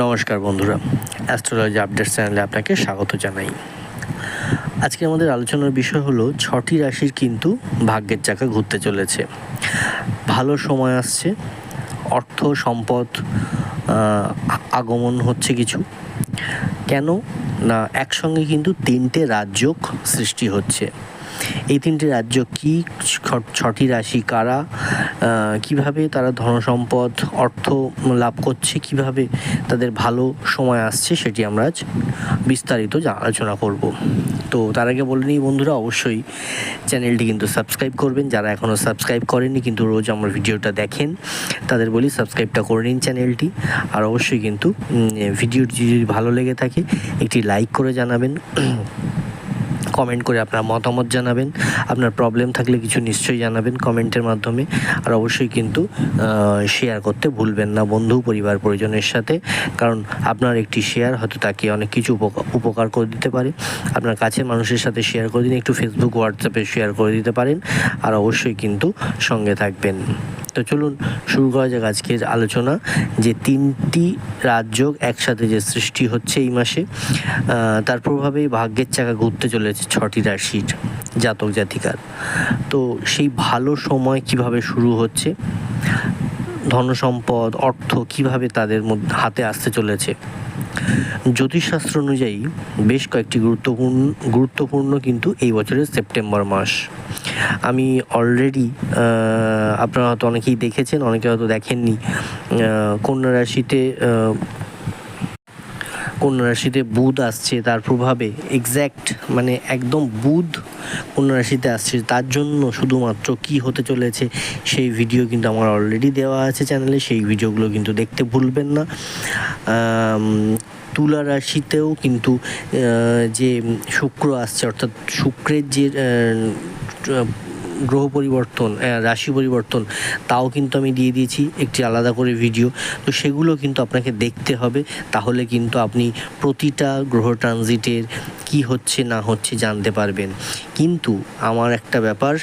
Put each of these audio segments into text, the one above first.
নমস্কার বন্ধুরা astrology update চ্যানেলে আপনাকে স্বাগত জানাই। আজকে আমাদের আলোচনার বিষয় হলো, ছটি রাশির কিন্তু ভাগ্যের চাকা ঘুরতে চলেছে। ভালো সময় আসছে, অর্থ সম্পদ আগমন হচ্ছে কিছু। কেন? না, একসঙ্গে কিন্তু তিনটে রাজযোগ সৃষ্টি হচ্ছে। এই তিনটি রাজ্য কি ছটি রাশি কারা? কীভাবে তারা ধনসম্পদ, অর্থ লাভ করছে, কীভাবে তাদের ভালো সময় আসছে সেটি আমরা আজ বিস্তারিত আলোচনা করব। তো তার আগে বলে নিই বন্ধুরা, অবশ্যই চ্যানেলটি কিন্তু সাবস্ক্রাইব করবেন। যারা এখনও সাবস্ক্রাইব করেননি কিন্তু রোজ আমার ভিডিওটা দেখেন, তাদের বলি সাবস্ক্রাইবটা করে নিন চ্যানেলটি। আর অবশ্যই কিন্তু ভিডিওটি যদি ভালো লেগে থাকে, একটি লাইক করে জানাবেন। কমেন্ট করে আপনার মতামত জানাবেন। আপনার প্রবলেম থাকলে কিছু নিশ্চয়ই জানাবেন কমেন্টের মাধ্যমে। আর অবশ্যই কিন্তু শেয়ার করতে ভুলবেন না বন্ধু, পরিবার, পরিজনের সাথে। কারণ আপনার একটি শেয়ার হয়তো তাকে অনেক কিছু উপকার করে দিতে পারে। আপনার কাছের মানুষের সাথে শেয়ার করে দিন, একটু ফেসবুক হোয়াটসঅ্যাপে শেয়ার করে দিতে পারেন। আর অবশ্যই কিন্তু সঙ্গে থাকবেন। তো চলুন শুরু করা যাক আজকের আলোচনা যে তিনটি রাজযোগ একসাথে যে সৃষ্টি হচ্ছে এই মাসে তার প্রভাবেই ভাগ্যের চাকা ঘুরতে চলেছে ছটি রাশির জাতক জাতিকার। তো সেই ভালো সময় কীভাবে শুরু হচ্ছে? ধনসম্পদ, অর্থ কীভাবে তাদের মধ্যে, হাতে আসতে চলেছে? জ্যোতিষশাস্ত্র অনুযায়ী বেশ কয়েকটি গুরুত্বপূর্ণ গুরুত্বপূর্ণ কিন্তু এই বছরের সেপ্টেম্বর মাস। আমি অলরেডি আপনারা হয়তো অনেকেই দেখেছেন, অনেকে হয়তো দেখেননি কন্যা রাশিতে কন্যা রাশিতে বুধ আসছে, তার প্রভাবে এক্স্যাক্ট মানে একদম বুধ কন্যা রাশিতে আসছে। তার জন্য শুধুমাত্র কি হতে চলেছে সেই ভিডিও কিন্তু আমার অলরেডি দেওয়া আছে চ্যানেলে সেই ভিডিওগুলো কিন্তু দেখতে ভুলবেন না। তুলা রাশিতেও কিন্তু যে শুক্র আসছে, অর্থাৎ শুক্রের যে গ্রহ পরিবর্তন রাশি পরিবর্তন, তাও কিন্তু আমি দিয়ে দিয়েছি একটি আলাদা করে ভিডিও। তো সেগুলো কিন্তু আপনাকে দেখতে হবে। তাহলে কিন্তু আপনি প্রতিটা গ্রহ ট্রানজিটের কি হচ্ছে, না হচ্ছে জানতে পারবেন। কিন্তু আমার একটা ব্যাপার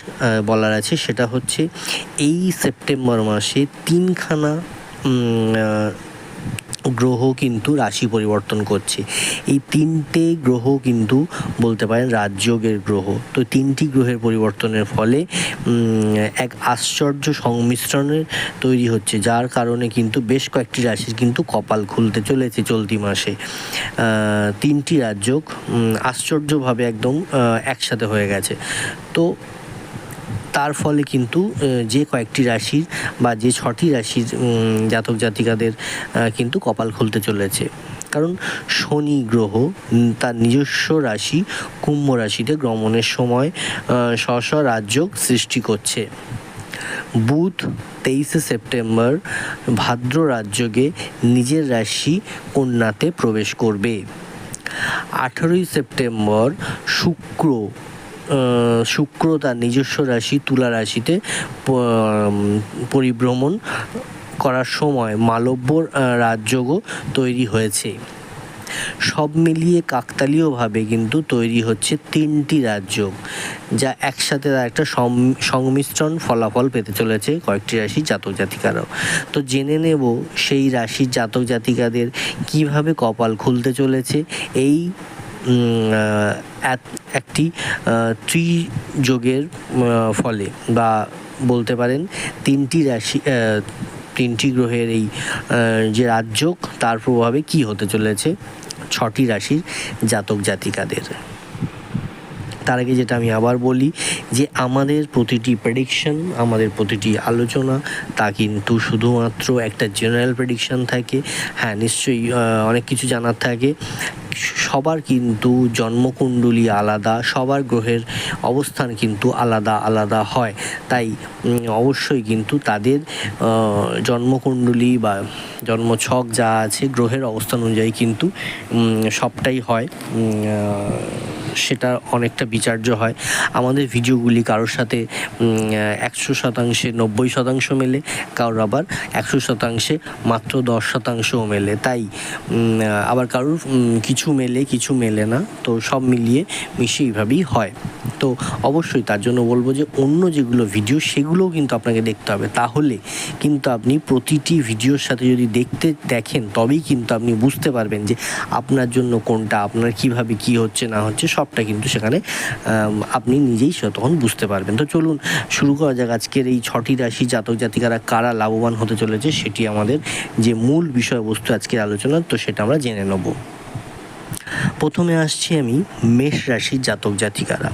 বলার আছে, সেটা হচ্ছে এই সেপ্টেম্বর মাসে তিনখানা গ্রহ কিন্তু রাশি পরিবর্তন করছে। এই তিনটে গ্রহ কিন্তু বলতে পারেন রাজযোগের গ্রহ। তো তিনটি গ্রহের পরিবর্তনের ফলে এক আশ্চর্য সংমিশ্রণের তৈরি হচ্ছে, যার কারণে কিন্তু বেশ কয়েকটি রাশির কিন্তু কপাল খুলতে চলেছে চলতি মাসে। তিনটি রাজযোগ আশ্চর্যভাবে একদম একসাথে হয়ে গেছে। তো তার ফলে কিন্তু যে কয়েকটি রাশির বা যে ছটি রাশির জাতক জাতিকাদের কিন্তু কপাল খুলতে চলেছে। কারণ শনি গ্রহ তার নিজস্ব রাশি কুম্ভ রাশিতে গমনের সময় স্ব রাজযোগ সৃষ্টি করছে। বুধ তেইশে সেপ্টেম্বর, ভাদ্র রাজযোগে নিজের রাশি কন্যাতে প্রবেশ করবে। আঠেরোই সেপ্টেম্বর, শুক্র শুক্র তার নিজস্ব রাশি, তুলা রাশিতে পরিভ্রমণ করার সময় মালব্য রাজযোগও তৈরি হয়েছে। সব মিলিয়ে কাকতালীয়ভাবে কিন্তু তৈরি হচ্ছে তিনটি রাজযোগ, যা একসাথে তার একটা সংমিশ্রণ ফলাফল পেতে চলেছে কয়েকটি রাশি জাতক জাতিকারাও। তো জেনে নেব সেই রাশির জাতক জাতিকাদের কীভাবে কপাল খুলতে চলেছে, এই একটি ত্রিযোগের ফলে বা বলতে পারেন তিনটি রাশি তিনটি গ্রহের এই যে রাজযোগ, তার প্রভাবে কি হতে চলেছে? ছটি রাশির জাতক জাতিকাদের তার আগে যেটা আমি আবার বলি যে আমাদের প্রতিটি প্রেডিকশন আমাদের প্রতিটি আলোচনা তা কিন্তু শুধুমাত্র একটা জেনারেল প্রেডিকশন থাকে। হ্যাঁ নিশ্চয়ই অনেক কিছু জানার থাকে। সবার কিন্তু জন্মকুণ্ডলী আলাদা, সবার গ্রহের অবস্থান কিন্তু আলাদা আলাদা হয়। তাই অবশ্যই কিন্তু তাদের জন্মকুণ্ডলী বা জন্মছক যা আছে, গ্রহের অবস্থান অনুযায়ী কিন্তু সবটাই হয়। সেটা অনেকটা বিচার্য হয়। আমাদের ভিডিওগুলি কারোর সাথে একশো শতাংশে নব্বই শতাংশ মেলে, কারোর আবার একশো শতাংশে মাত্র দশ শতাংশও মেলে। তাই আবার কারোর কিছু মেলে কিছু মেলে না, তো সব মিলিয়ে মিশিয়ে এইভাবেই হয়। তো অবশ্যই তার জন্য বলব যে, অন্য যেগুলো ভিডিও, সেগুলোও কিন্তু আপনাকে দেখতে হবে। তাহলে কিন্তু আপনি প্রতিটি ভিডিওর সাথে যদি দেখতে দেখেন, তবেই কিন্তু আপনি বুঝতে পারবেন যে, আপনার জন্য কোনটা, আপনার কীভাবে কি হচ্ছে, না হচ্ছে সবটা কিন্তু সেখানে আপনি নিজেই তখন বুঝতে পারবেন। তো চলুন শুরু করা যাক আজকের এই ছটি রাশি জাতক জাতিকারা কারা লাভবান হতে চলেছে সেটি আমাদের যে মূল বিষয়বস্তু আজকের আলোচনা, তো সেটা আমরা জেনে নেব। প্রথমে আসছি আমি মেষ রাশির জাতক জাতিকারা।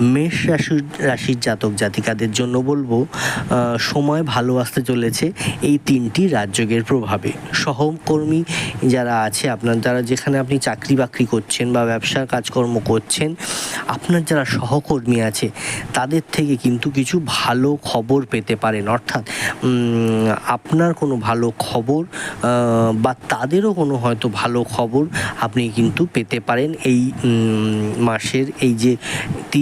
মেষ রাশি রাশির জাতক জাতিকাদের জন্য বলব সময় ভালো আসতে চলেছে এই তিনটি রাজযোগের প্রভাবে। সহকর্মী যারা আছে আপনার যারা যেখানে আপনি চাকরি বাকরি করছেন বা ব্যবসার কাজকর্ম করছেন আপনার যারা সহকর্মী আছে তাদের থেকে কিন্তু কিছু ভালো খবর পেতে পারেন। অর্থাৎ আপনার কোনো ভালো খবর বা তাদেরও কোনো হয়তো ভালো খবর আপনি কিন্তু পেতে পারেন এই মাসের এই যে তি- এ,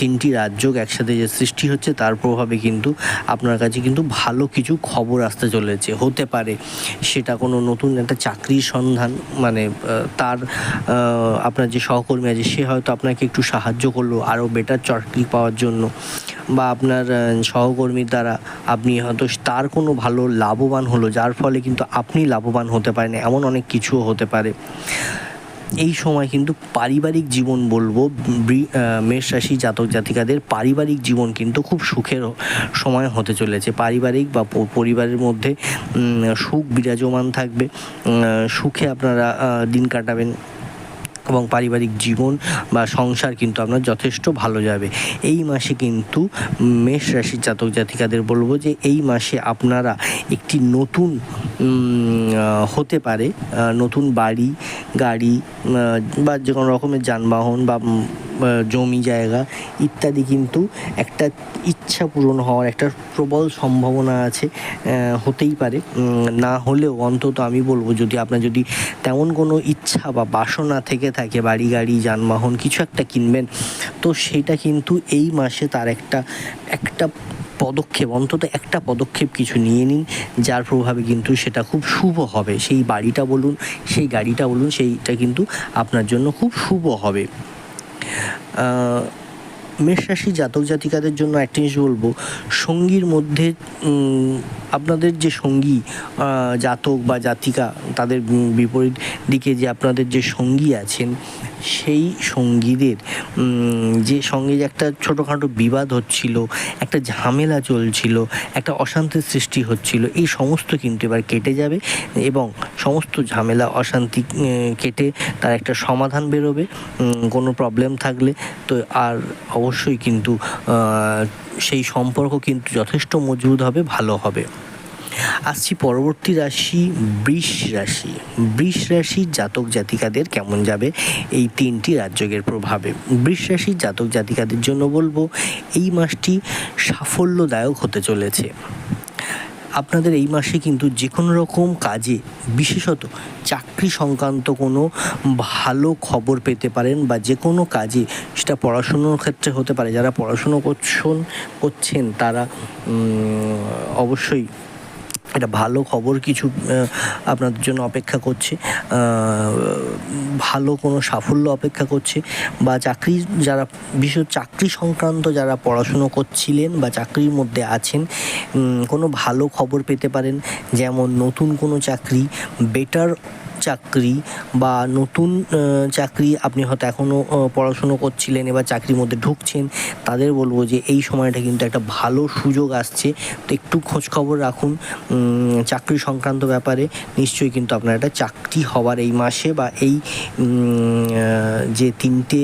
তিনটি রাজ্য একসাথে যে সৃষ্টি হচ্ছে, তার প্রভাবে কিন্তু আপনার কাছে কিন্তু ভালো কিছু খবর আসতে চলেছে। হতে পারে সেটা কোনো নতুন একটা চাকরির সন্ধান মানে তার আপনার যে সহকর্মী আছে, সে হয়তো আপনাকে একটু সাহায্য করল আরও বেটার চাকরি পাওয়ার জন্য। বা আপনার সহকর্মীর দ্বারা আপনি হয়তো তার কোনো ভালো লাভবান হলো, যার ফলে কিন্তু আপনি লাভবান হতে পারেন, এমন অনেক কিছুও হতে পারে। এই সময় কিন্তু পারিবারিক জীবন বলব মেষ রাশি জাতক জাতিকাদের পারিবারিক জীবন কিন্তু খুব সুখের সময় হতে চলেছে। পারিবারিক বা পরিবারের মধ্যে সুখ বিরাজমান থাকবে। সুখে আপনারা দিন কাটাবেন। এবং পারিবারিক জীবন বা সংসার কিন্তু আপনার যথেষ্ট ভালো যাবে। এই মাসে কিন্তু মেষ রাশির জাতক জাতিকাদের বলব যে, এই মাসে আপনারা একটি নতুন হতে পারে নতুন বাড়ি, গাড়ি বা যে কোনো রকমের যানবাহন বা জমি জায়গা ইত্যাদি কিন্তু একটা ইচ্ছা পূরণ হওয়ার একটা প্রবল সম্ভাবনা আছে হতেই পারে। না হলেও অন্তত আমি বলব যদি আপনার যদি তেমন কোনো ইচ্ছা বা বাসনা থেকে থাকে বাড়ি গাড়ি, যানবাহন কিছু একটা কিনবেন। তো সেটা কিন্তু এই মাসে তার একটা একটা পদক্ষেপ, অন্তত একটা পদক্ষেপ কিছু নিয়ে নিন, যার প্রভাবে কিন্তু সেটা খুব শুভ হবে। সেই বাড়িটা বলুন, সেই গাড়িটা বলুন, সেইটা কিন্তু আপনার জন্য খুব শুভ হবে। মেষ রাশি জাতক জাতিকাদের জন্য একটা জিনিস বলব, সঙ্গীর মধ্যে আপনাদের যে সঙ্গী জাতক বা জাতিকা, তাদের বিপরীত দিকে যে আপনাদের যে সঙ্গী আছেন সেই সঙ্গীদের যে সঙ্গে যে একটা ছোটোখাটো বিবাদ হচ্ছিল, একটা ঝামেলা চলছিল, একটা অশান্তির সৃষ্টি হচ্ছিল, এই সমস্ত কিন্তু এবার কেটে যাবে এবং সমস্ত ঝামেলা, অশান্তি কেটে তার একটা সমাধান বেরোবে কোনো প্রবলেম থাকলে। তো আর অবশ্যই কিন্তু সেই সম্পর্ক কিন্তু যথেষ্ট মজবুত হবে, ভালো হবে। আসছি পরবর্তী রাশি, বৃষ রাশি। বৃষ রাশির জাতক জাতিকাদের কেমন যাবে? এই তিনটি রাজ্যের প্রভাবে। বৃষ রাশির জাতক জাতিকাদের জন্য বলব, এই মাসটি সাফল্যদায়ক হতে চলেছে। আপনাদের এই মাসে কিন্তু যে কোনো রকম কাজে, বিশেষত চাকরি সংক্রান্ত কোনো ভালো খবর পেতে পারেন বা যে কোনো কাজে, সেটা পড়াশুনোর ক্ষেত্রে হতে পারে। যারা পড়াশুনো করছেন করছেন, তারা অবশ্যই একটা ভালো খবর কিছু আপনাদের জন্য অপেক্ষা করছে। ভালো কোনো সাফল্য অপেক্ষা করছে বা চাকরি, যারা বিশেষ চাকরি সংক্রান্ত যারা পড়াশুনো করছিলেন বা চাকরির মধ্যে আছেন কোনো ভালো খবর পেতে পারেন। যেমন নতুন কোনো চাকরি বেটার চাকরি বা নতুন চাকরি আপনি হয়তো এখনও পড়াশুনো করছিলেন এবার চাকরির মধ্যে ঢুকছেন, তাদের বলব যে এই সময়টা কিন্তু একটা ভালো সুযোগ আসছে। তো একটু খোঁজখবর রাখুন চাকরি সংক্রান্ত ব্যাপারে। নিশ্চয়ই কিন্তু আপনার একটা চাকরি হওয়ার এই মাসে বা এই যে তিনটে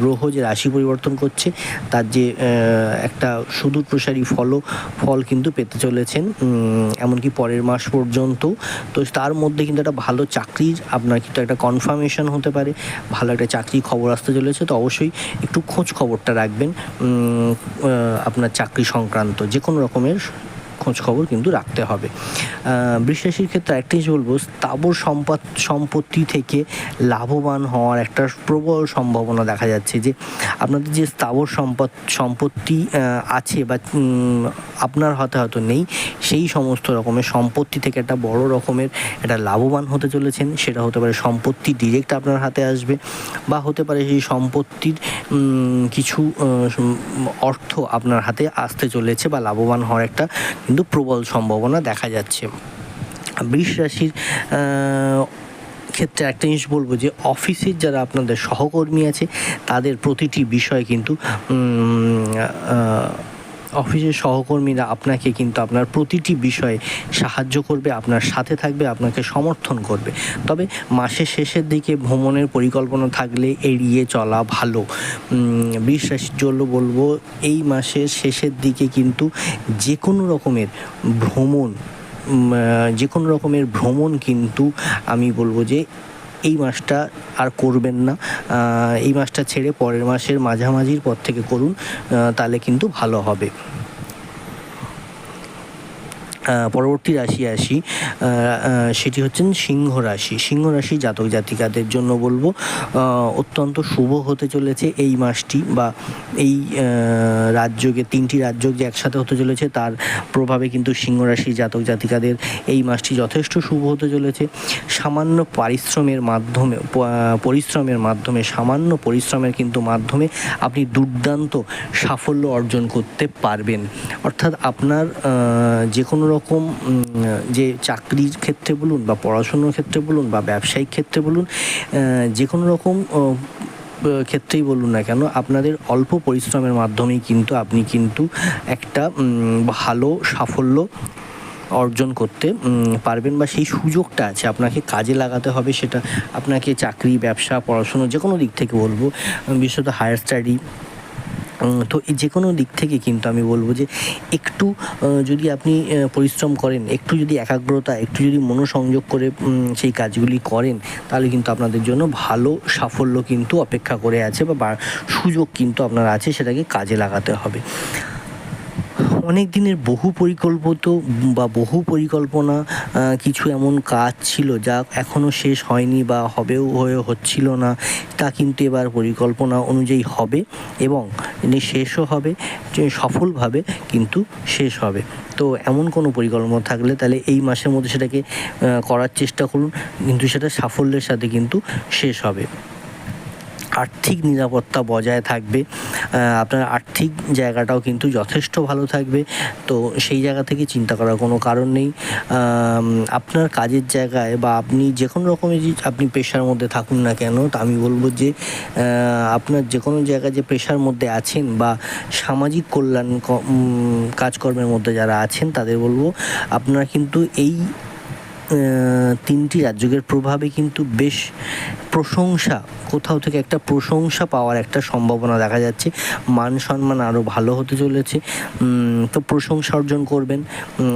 গ্রহ যে রাশি পরিবর্তন করছে, তার যে একটা সুদূর প্রসারী ফলও, ফল কিন্তু পেতে চলেছেন এমনকি পরের মাস পর্যন্ত। তো তার মধ্যে কিন্তু একটা ভালো চাকরির আপনার কিন্তু একটা কনফার্মেশন হতে পারে, ভালো একটা চাকরি খবর আসতে চলেছে, তো অবশ্যই একটু খোঁজ খবরটা রাখবেন আপনার চাকরি সংক্রান্ত যে কোনো রকমের খোঁজ খবর কিন্তু রাখতে হবে। রাশির ক্ষেত্রে একটা জিনিস বলব, স্থাবর সম্পদ, সম্পত্তি থেকে লাভবান হওয়ার একটা প্রবল সম্ভাবনা দেখা যাচ্ছে যে, আপনাদের যে স্থাবর সম্পদ, সম্পত্তি আছে বা আপনার হাতে হয়তো নেই, সেই সমস্ত রকমের সম্পত্তি থেকে একটা বড় রকমের একটা লাভবান হতে চলেছেন। সেটা হতে পারে সম্পত্তি ডিরেক্ট আপনার হাতে আসবে বা হতে পারে সেই সম্পত্তির কিছু অর্থ আপনার হাতে আসতে চলেছে বা লাভবান হওয়ার একটা কিন্তু প্রবল সম্ভাবনা দেখা যাচ্ছে। বৃষ ক্ষেত্রে একটা জিনিস বলব যে, অফিসের যারা আপনাদের সহকর্মী আছে, তাদের প্রতিটি বিষয় কিন্তু অফিসের সহকর্মীরা আপনাকে কিন্তু আপনার প্রতিটি বিষয়ে সাহায্য করবে, আপনার সাথে থাকবে, আপনাকে সমর্থন করবে। তবে মাসের শেষের দিকে ভ্রমণের পরিকল্পনা থাকলে এড়িয়ে চলা ভালো। রাশির জন্য বলব, এই মাসের শেষের দিকে কিন্তু যে কোনো রকমের ভ্রমণ যে কোনো রকমের ভ্রমণ কিন্তু আমি বলব যে এই মাসটা আর করবেন না। এই মাসটা ছেড়ে পরের মাসের মাঝামাঝির পর থেকে করুন তাহলে কিন্তু ভালো হবে। পরবর্তী রাশি আসি সেটি হচ্ছেন সিংহ রাশি। সিংহ রাশি জাতক জাতিকাদের জন্য বলব অত্যন্ত শুভ হতে চলেছে এই মাসটি বা এই রাজ্যকে, তিনটি রাজ্য যে একসাথে হতে চলেছে। তার প্রভাবে কিন্তু সিংহ রাশি জাতক জাতিকাদের এই মাসটি যথেষ্ট শুভ হতে চলেছে। সামান্য পারিশ্রমের মাধ্যমে পরিশ্রমের মাধ্যমে, সামান্য পরিশ্রমের কিন্তু মাধ্যমে আপনি দুর্দান্ত সাফল্য অর্জন করতে পারবেন। অর্থাৎ আপনার যে কোনো রকম যে চাকরির ক্ষেত্রে বলুন বা পড়াশুনোর ক্ষেত্রে বলুন বা ব্যবসায়িক ক্ষেত্রে বলুন যে কোনো রকম ক্ষেত্রেই বলুন না কেন, আপনাদের অল্প পরিশ্রমের মাধ্যমেই কিন্তু আপনি কিন্তু একটা ভালো সাফল্য অর্জন করতে পারবেন বা সেই সুযোগটা আছে, আপনাকে কাজে লাগাতে হবে সেটা, আপনাকে চাকরি, ব্যবসা, পড়াশুনো যে কোনো দিক থেকে বলব বিশেষত হায়ার স্টাডি তো যে কোনো দিক থেকে কিন্তু আমি বলব যে একটু যদি আপনি পরিশ্রম করেন, একটু যদি একাগ্রতা, একটু যদি মনোসংযোগ করে সেই কাজগুলি করেন, তাহলে কিন্তু আপনাদের জন্য ভালো সাফল্য কিন্তু অপেক্ষা করে আছে বা সুযোগ কিন্তু আপনার আছে সেটাকে কাজে লাগাতে হবে। অনেক দিনের বহু পরিকল্পিত বা বহু পরিকল্পনা কিছু এমন কাজ ছিল যা এখনও শেষ হয়নি বা হবেও হয়ে হচ্ছিল না, তা কিন্তু এবার পরিকল্পনা অনুযায়ী হবে এবং শেষও হবে সফলভাবে কিন্তু শেষ হবে। তো এমন কোনো পরিকল্পনা থাকলে তাহলে এই মাসের মধ্যে সেটাকে করার চেষ্টা করুন, কিন্তু সেটা সাফল্যের সাথে কিন্তু শেষ হবে। আর্থিক নিরাপত্তা বজায় থাকবে আপনার আর্থিক জায়গাটাও কিন্তু যথেষ্ট ভালো থাকবে। তো সেই জায়গা থেকে চিন্তা করার কোনো কারণ নেই। আপনার কাজের জায়গায় বা আপনি যে কোনো রকমের আপনি পেশার মধ্যে থাকুন না কেন, তা আমি বলব যে আপনার যে কোনো জায়গায় যে পেশার মধ্যে আছেন বা সামাজিক কল্যাণ কাজকর্মের মধ্যে যারা আছেন, তাদের বলব, আপনারা কিন্তু এই তিনটি রাজ্যের প্রভাবে কিন্তু বেশ প্রশংসা, কোথাও থেকে একটা প্রশংসা পাওয়ার একটা সম্ভাবনা দেখা যাচ্ছে। মান সম্মান আরও ভালো হতে চলেছে। তো প্রশংসা অর্জন করবেন।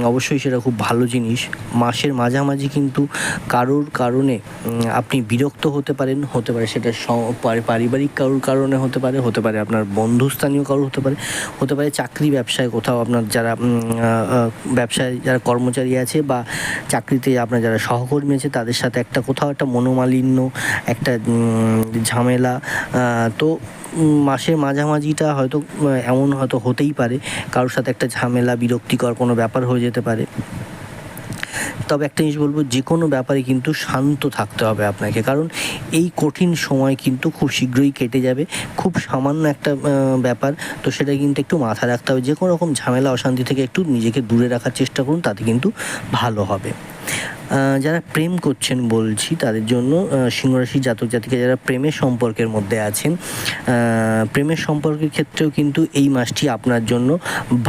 অবশ্যই সেটা খুব ভালো জিনিস। মাসের মাঝামাঝি কিন্তু কারোর কারণে আপনি বিরক্ত হতে পারেন। হতে পারে সেটা পারিবারিক কারোর কারণে হতে পারে। হতে পারে আপনার বন্ধুস্থানীয় কারোর হতে পারে। হতে পারে চাকরি ব্যবসায় কোথাও আপনার যারা ব্যবসায় যারা কর্মচারী আছে বা চাকরিতে আপনার যারা সহকর্মী আছে, তাদের সাথে একটা কোথাও একটা মনোমালিন্য, একটা ঝামেলা তো মাসের মাঝামাঝিটা হয়তো, এমন হয়তো হতেই পারে। কারোর সাথে একটা ঝামেলা, বিরক্তিকর কোনো ব্যাপার হয়ে যেতে পারে। তবে একটা জিনিস বলব, যে কোনো ব্যাপারে কিন্তু শান্ত থাকতে হবে আপনাকে। কারণ এই কঠিন সময় কিন্তু খুব শীঘ্রই কেটে যাবে। খুব সামান্য একটা ব্যাপার। তো সেটা কিন্তু একটু মাথায় রাখতে হবে। যে কোনো রকম ঝামেলা, অশান্তি থেকে একটু নিজেকে দূরে রাখার চেষ্টা করুন, তাতে কিন্তু ভালো হবে। যারা প্রেম করছেন বলছি, তাদের জন্য সিংহরাশি জাতক জাতিকা যারা প্রেমের সম্পর্কের মধ্যে আছেন প্রেমের সম্পর্কের ক্ষেত্রেও কিন্তু এই মাসটি আপনার জন্য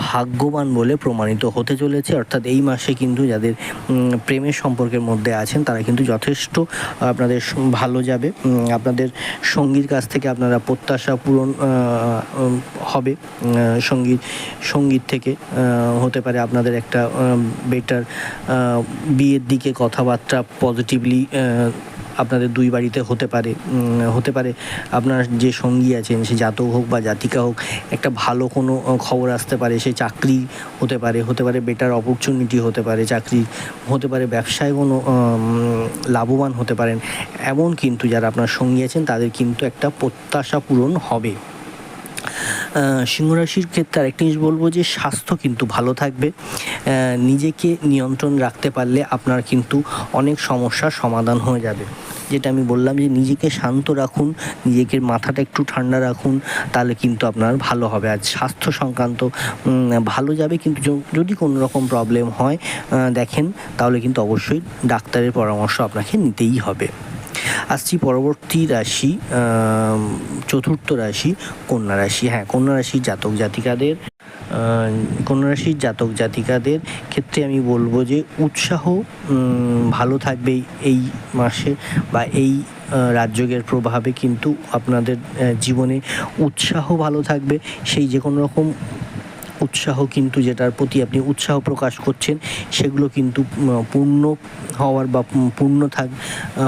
ভাগ্যবান বলে প্রমাণিত হতে চলেছে। অর্থাৎ এই মাসে কিন্তু যাদের প্রেমের সম্পর্কের মধ্যে আছেন, তারা কিন্তু যথেষ্ট আপনাদের ভালো যাবে। আপনাদের সঙ্গীর কাছ থেকে আপনারা প্রত্যাশা পূরণ হবে। সংগীত সংগীত থেকে হতে পারে আপনাদের একটা বেটার বিয়ের দিকে কথাবার্তা পজিটিভলি আপনাদের দুই বাড়িতে হতে পারে হতে পারে। আপনার যে সঙ্গী আছেন, সে জাতক হোক বা জাতিকা হোক, একটা ভালো কোনো খবর আসতে পারে, সে চাকরি হতে পারে হতে পারে বেটার অপরচুনিটি হতে পারে, চাকরি হতে পারে, ব্যবসায় কোনো লাভবান হতে পারেন। এমন কিন্তু যারা আপনার সঙ্গী আছেন, তাদের কিন্তু একটা প্রত্যাশা পূরণ হবে। আহ, সিংহ রাশির ক্ষেত্রে আরেকটা জিনিস বলব যে স্বাস্থ্য কিন্তু ভালো থাকবে। নিজেকে নিয়ন্ত্রণ রাখতে পারলে আপনার কিন্তু অনেক সমস্যার সমাধান হয়ে যাবে। যেটা আমি বললাম যে নিজেকে শান্ত রাখুন নিজেকে মাথাটা একটু ঠান্ডা রাখুন তাহলে কিন্তু আপনার ভালো হবে। আর স্বাস্থ্য সংক্রান্ত ভালো যাবে কিন্তু যদি কোনো রকম প্রবলেম হয় দেখেন তাহলে কিন্তু অবশ্যই ডাক্তারের পরামর্শ আপনাকে নিতেই হবে। আসছি পরবর্তী রাশি চতুর্থ রাশি কন্যা রাশি। হ্যাঁ কন্যা রাশির জাতক জাতিকাদের আহ, কন্যা রাশির জাতক জাতিকাদের ক্ষেত্রে আমি বলব যে উৎসাহ ভালো থাকবে এই- মাসে বা এই রাজযোগের প্রভাবে কিন্তু আপনাদের জীবনে উৎসাহ ভালো থাকবে। সেই যে কোনো রকম উৎসাহ কিন্তু যেটার প্রতি আপনি উৎসাহ প্রকাশ করছেন, সেগুলো কিন্তু পূর্ণ হওয়ার বা পূর্ণ থাক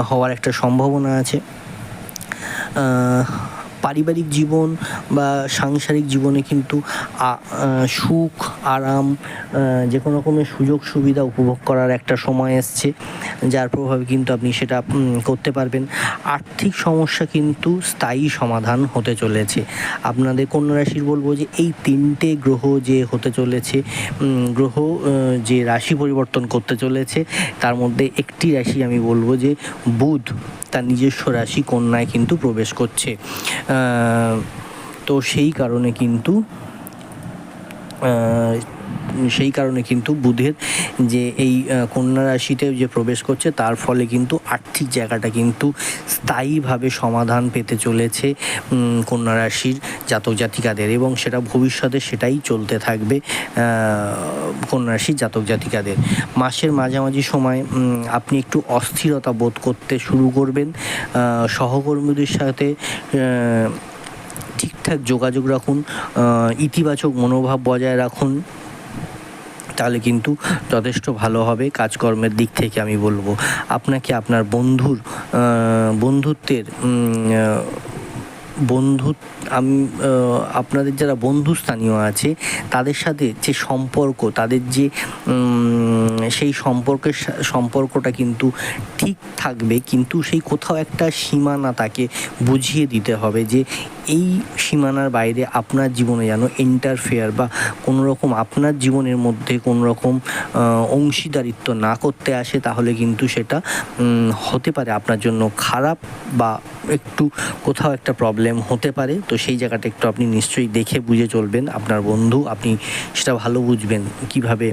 হওয়ার একটা সম্ভাবনা আছে। পারিবারিক জীবন বা সাংসারিক জীবনে কিন্তু সুখ, আরাম যে কোনো রকমের সুযোগ সুবিধা উপভোগ করার একটা সময় এসছে, যার প্রভাবে কিন্তু আপনি সেটা করতে পারবেন। আর্থিক সমস্যা কিন্তু স্থায়ী সমাধান হতে চলেছে। আপনাদের কন্যা রাশির বলব যে এই তিনটে গ্রহ যে হতে চলেছে গ্রহ যে রাশি পরিবর্তন করতে চলেছে, তার মধ্যে একটি রাশি আমি বলব যে বুধ। তার নিজস্ব রাশি কন্যায় কিন্তু প্রবেশ করছে। তো সেই কারণে কিন্তু সেই কারণে কিন্তু বুধের যে এই কন্যা রাশিতে যে প্রবেশ করছে, তার ফলে কিন্তু আর্থিক জায়গাটা কিন্তু স্থায়ীভাবে সমাধান পেতে চলেছে কন্যা রাশির জাতক জাতিকাদের। এবং সেটা ভবিষ্যতে সেটাই চলতে থাকবে কন্যা রাশির জাতক জাতিকাদের। মাসের মাঝামাঝি সময় আপনি একটু অস্থিরতা বোধ করতে শুরু করবেন। সহকর্মীদের সাথে ঠিকঠাক যোগাযোগ রাখুন ইতিবাচক মনোভাব বজায় রাখুন, তাহলে কিন্তু যথেষ্ট ভালো হবে কাজকর্মের দিক থেকে আমি বলব। আপনাকে আপনার বন্ধুর বন্ধুত্বের বন্ধু, আমি আপনাদের যারা বন্ধুস্থানীয় আছে, তাদের সাথে যে সম্পর্ক, তাদের যে সেই সম্পর্কের সম্পর্কটা কিন্তু ঠিক থাকবে, কিন্তু সেই কোথাও একটা সীমানা তাকে বুঝিয়ে দিতে হবে যে এই সীমানার বাইরে আপনার জীবনে যেন ইন্টারফেয়ার বা কোনো রকম আপনার জীবনের মধ্যে কোনো রকম অংশীদারিত্ব না করতে আসে, তাহলে কিন্তু সেটা হতে পারে আপনার জন্য খারাপ বা একটু কোথাও একটা প্রবলেম হতে পারে। তো সেই জায়গাটা একটু আপনি নিশ্চয়ই দেখে বুঝে চলবেন। আপনার বন্ধু, আপনি সেটা ভালো বুঝবেন কীভাবে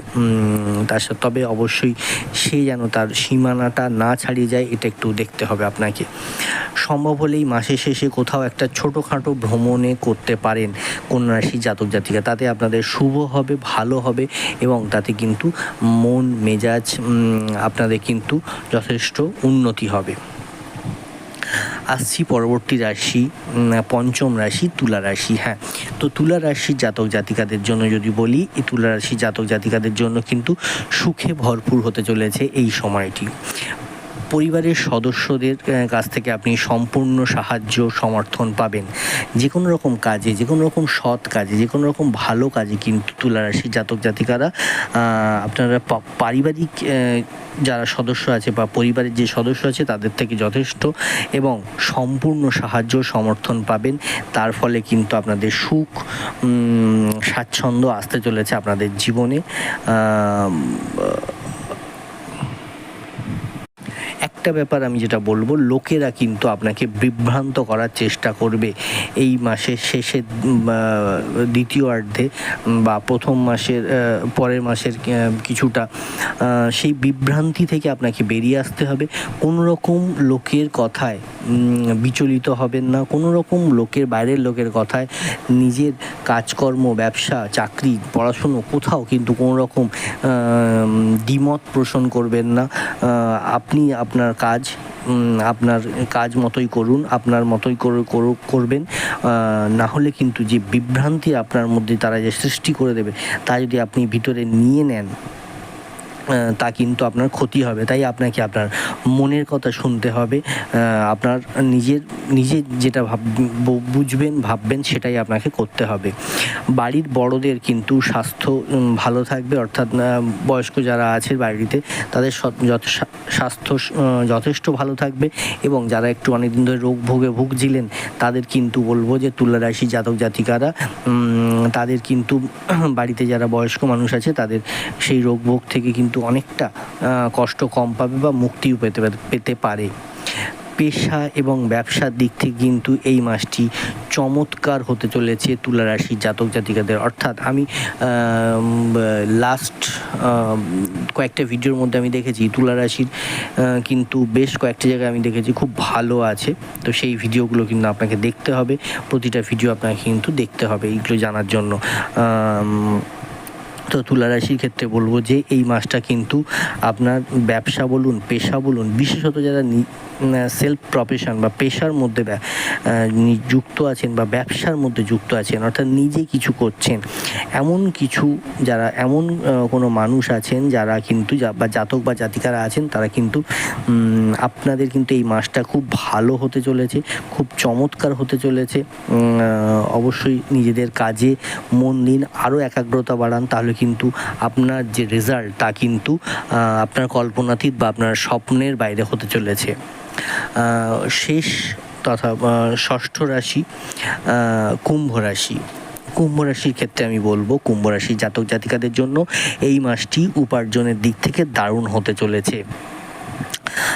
তার সাথে, তবে অবশ্যই সে যেন তার সীমানাটা না ছাড়িয়ে যায়, এটা একটু দেখতে হবে আপনাকে। সম্ভব হলেই মাসের শেষে কোথাও একটা ছোটোখাটো ভ্রমণে করতে পারেন কন্যা রাশি জাতক জাতিকা। তাতে আপনাদের শুভ হবে, ভালো হবে এবং তাতে কিন্তু মন, মেজাজ আপনাদের কিন্তু যথেষ্ট উন্নতি হবে। আসছি পরবর্তী রাশি পঞ্চম রাশি, তুলা রাশি হ্যাঁ। তো তুলা রাশির জাতক জাতিকাদের জন্য যদি বলি, এই তুলা রাশির জাতক জাতিকাদের জন্য কিন্তু সুখে ভরপুর হতে চলেছে এই সময়টি। পরিবারের সদস্যদের কাছ থেকে আপনি সম্পূর্ণ সাহায্য, সমর্থন পাবেন। যে কোনো রকম কাজে যে কোনো রকম সৎ কাজে যে কোনো রকম ভালো কাজে কিন্তু তুলারাশি জাতক জাতিকারা আপনারা পারিবারিক যারা সদস্য আছে বা পরিবারের যে সদস্য আছে তাদের থেকে যথেষ্ট এবং সম্পূর্ণ সাহায্য, সমর্থন পাবেন। তার ফলে কিন্তু আপনাদের সুখ স্বাচ্ছন্দ্য আসতে চলেছে আপনাদের জীবনে। একটা ব্যাপার আমি যেটা বলব লোকেরা কিন্তু আপনাকে বিভ্রান্ত করার চেষ্টা করবে এই মাসের শেষের উম, বা দ্বিতীয়ার্ধে বা প্রথম মাসের পরের মাসের কিছুটা সেই বিভ্রান্তি থেকে আপনাকে বেরিয়ে আসতে হবে। কোনো রকম লোকের কথায় বিচলিত হবেন না। কোনো রকম লোকের বাইরের লোকের কথায় নিজের কাজকর্ম ব্যবসা চাকরি পড়াশুনো কোথাও কিন্তু কোনো রকম দ্বিমত পোষণ করবেন না। আপনি আপনার কাজ আপনার কাজ মতোই করুন, আপনার মতোই করে- করবেন। না হলে কিন্তু যে বিভ্রান্তি আপনার মধ্যে তারা যে সৃষ্টি করে দেবে, তা যদি আপনি ভিতরে নিয়ে নেন তা কিন্তু আপনার ক্ষতি হবে। তাই আপনাকে আপনার মনের কথা শুনতে হবে। আপনার নিজের, নিজে যেটা ভাব বুঝবেন, ভাববেন সেটাই আপনাকে করতে হবে। বাড়ির বড়দের কিন্তু স্বাস্থ্য ভালো থাকবে। অর্থাৎ বয়স্ক যারা আছে বাড়িতে, তাদের স্বাস্থ্য যথেষ্ট ভালো থাকবে এবং যারা একটু অনেকদিন ধরে রোগ ভোগে ভুগছিলেন, তাদের কিন্তু বলব যে তুলা রাশি জাতক জাতিকারা তাদের কিন্তু বাড়িতে যারা বয়স্ক মানুষ আছে, তাদের সেই রোগ ভোগ থেকে কিন্তু অনেকটা কষ্ট কম পাবে বা মুক্তিও পেতে পেতে পারে। পেশা এবং ব্যবসার দিক থেকে কিন্তু এই মাসটি চমৎকার হতে চলেছে তুলা রাশির জাতক জাতিকাদের। অর্থাৎ আমি লাস্ট কয়েকটা ভিডিওর মধ্যে আমি দেখেছি তুলা রাশির কিন্তু বেশ কয়েকটা জায়গায় আমি দেখেছি খুব ভালো আছে। তো সেই ভিডিওগুলো কিন্তু আপনাকে দেখতে হবে, প্রতিটা ভিডিও আপনাকে কিন্তু দেখতে হবে এইগুলো জানার জন্য। তো তুলারাশির ক্ষেত্রে বলব যে এই মাসটা কিন্তু আপনার ব্যবসা বলুন, পেশা বলুন, বিশেষত যারা সেলফ প্রফেশন বা পেশার মধ্যে যুক্ত আছেন বা ব্যবসার মধ্যে যুক্ত আছেন, অর্থাৎ নিজে কিছু করছেন, এমন কিছু যারা, এমন কোনো মানুষ আছেন যারা কিন্তু বা জাতক বা জাতিকারা আছেন, তারা কিন্তু আপনাদের কিন্তু এই মাসটা খুব ভালো হতে চলেছে, খুব চমৎকার হতে চলেছে। অবশ্যই নিজেদের কাজে মন দিন আরও একাগ্রতা বাড়ান, তাহলে কিন্তু আপনার যে রেজাল্ট তা কিন্তু আপনার কল্পনাতীত বা আপনার স্বপ্নের বাইরে হতে চলেছে। শেষ তথা ষষ্ঠ রাশি কুম্ভ রাশি। কুম্ভ রাশির ক্ষেত্রে আমি বলব, কুম্ভ রাশির জাতক জাতিকাদের জন্য এই মাসটি উপার্জনের দিক থেকে দারুণ হতে চলেছে।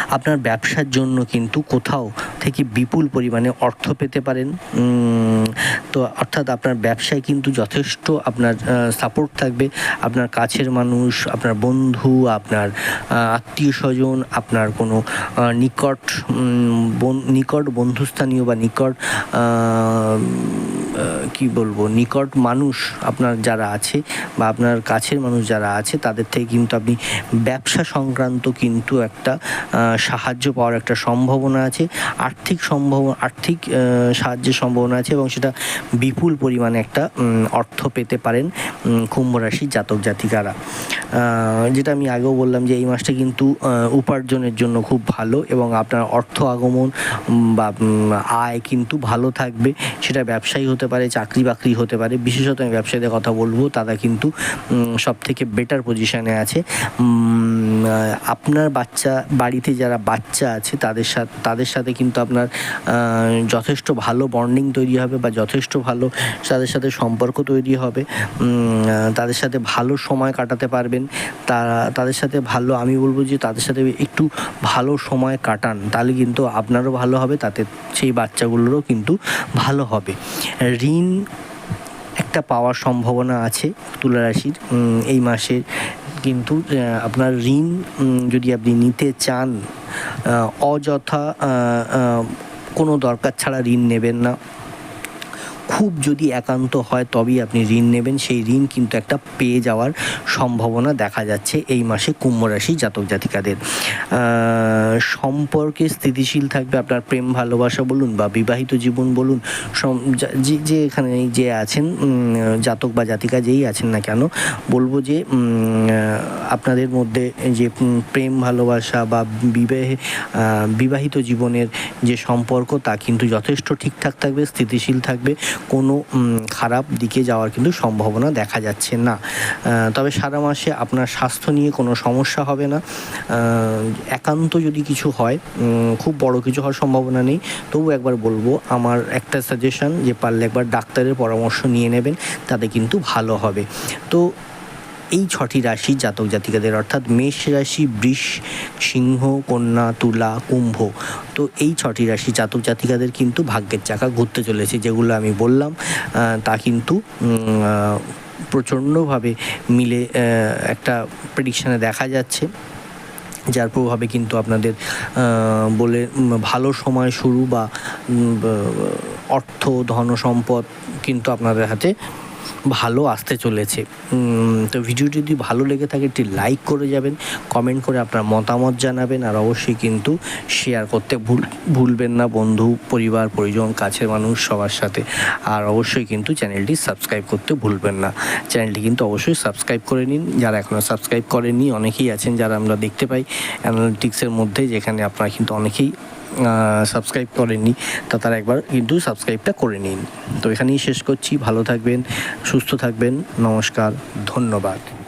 আপনার ব্যবসার জন্য কিন্তু কোথাও থেকে বিপুল পরিমাণে অর্থ পেতে পারেন। তো অর্থাৎ আপনার ব্যবসায় কিন্তু যথেষ্ট আপনার সাপোর্ট থাকবে। আপনার কাছের মানুষ, আপনার বন্ধু, আপনার আত্মীয় স্বজন, আপনার কোনো নিকট নিকট বন্ধুস্থানীয় বা নিকট কি বলব, নিকট মানুষ আপনার যারা আছে বা আপনার কাছের মানুষ যারা আছে, তাদের থেকে কিন্তু আপনি ব্যবসা সংক্রান্ত কিন্তু একটা সাহায্য পাওয়ার একটা সম্ভাবনা আছে। আর্থিক সম্ভব, আর্থিক সাহায্যের সম্ভাবনা আছে এবং সেটা বিপুল পরিমাণে একটা অর্থ পেতে পারেন কুম্ভ রাশির জাতক জাতিকারা। যেটা আমি আগেও বললাম যে এই মাসটা কিন্তু উপার্জনের জন্য খুব ভালো এবং আপনার অর্থ আগমন বা আয় কিন্তু ভালো থাকবে। সেটা ব্যবসায়ী হতে পারে, চাকরি বাকরি হতে পারে, বিশেষত আমি ব্যবসায়ীদের কথা বলব, তারা কিন্তু সব থেকে বেটার পজিশনে আছে। আপনার বাচ্চা, বাড়িতে যারা বাচ্চা আছে, তাদের সাথে তাদের সাথে কিন্তু আপনার যথেষ্ট ভালো বন্ডিং তৈরি হবে বা যথেষ্ট ভালো তাদের সাথে সম্পর্ক তৈরি হবে। তাদের সাথে ভালো সময় কাটাতে পারবেন। তারা তাদের সাথে ভালো, আমি বলব যে তাদের সাথে একটু ভালো সময় কাটান, তাহলে কিন্তু আপনারও ভালো হবে, তাতে সেই বাচ্চাগুলোরও কিন্তু ভালো হবে। ঋণ একটা পাওয়ার সম্ভাবনা আছে তুলা রাশির এই মাসে কিন্তু আপনার ঋণ যদি আপনি নিতে চান অযথা কোনো দরকার ছাড়া ঋণ নেবেন না। খুব যদি একান্ত হয় তবেই আপনি ঋণ নেবেন। সেই ঋণ কিন্তু একটা পেয়ে যাওয়ার সম্ভাবনা দেখা যাচ্ছে এই মাসে কুম্ভ রাশি জাতক জাতিকাদের। সম্পর্কে স্থিতিশীল থাকবে আপনার প্রেম, ভালোবাসা বলুন বা বিবাহিত জীবন বলুন যে যে এখানে যে আছেন জাতক বা জাতিকা যেই আছেন না কেন, বলব যে আপনাদের মধ্যে যে প্রেম, ভালোবাসা বা বিবাহে বিবাহিত জীবনের যে সম্পর্ক তা কিন্তু যথেষ্ট ঠিকঠাক থাকবে, স্থিতিশীল থাকবে। কোনো খারাপ দিকে যাওয়ার কিন্তু সম্ভাবনা দেখা যাচ্ছে না। তবে সারা মাসে আপনার স্বাস্থ্য নিয়ে কোনো সমস্যা হবে না। একান্ত যদি কিছু হয় খুব বড় কিছু হওয়ার সম্ভাবনা নেই। তবু একবার বলব, আমার একটা সাজেশন যে পারলে একবার ডাক্তারের পরামর্শ নিয়ে নেবেন, তাতে কিন্তু ভালো হবে। তো এই ছটি রাশি জাতক জাতিকাদের, অর্থাৎ মেষ রাশি, বৃষ, সিংহ, কন্যা, তুলা, কুম্ভ। তো এই ছটি রাশি জাতক জাতিকাদের কিন্তু ভাগ্যের চাকা ঘুরতে চলেছে, যেগুলো আমি বললাম তা কিন্তু প্রচণ্ডভাবে মিলে একটা প্রেডিকশানে দেখা যাচ্ছে। যার প্রভাবে কিন্তু আপনাদের বলে ভালো সময় শুরু বা অর্থ ধন সম্পদ কিন্তু আপনাদের হাতে ভালো আসতে চলেছে। তো ভিডিওটি যদি ভালো লেগে থাকে, একটি লাইক করে যাবেন কমেন্ট করে আপনার মতামত জানাবেন, আর অবশ্যই কিন্তু শেয়ার করতে ভুল, ভুলবেন না বন্ধু, পরিবার, পরিজন, কাছের মানুষ, সবার সাথে। আর অবশ্যই কিন্তু চ্যানেলটি সাবস্ক্রাইব করতে ভুলবেন না। চ্যানেলটি কিন্তু অবশ্যই সাবস্ক্রাইব করে নিন। যারা এখনও সাবস্ক্রাইব করেননি, অনেকেই আছেন যারা আমরা দেখতে পাই অ্যানালিটিক্সের মধ্যে, যেখানে আপনারা কিন্তু অনেকেই সাবস্ক্রাইব করেননি, তা তারা একবার কিন্তু সাবস্ক্রাইবটা করে নিন। তো এখানেই শেষ করছি। ভালো থাকবেন, সুস্থ থাকবেন। নমস্কার, ধন্যবাদ।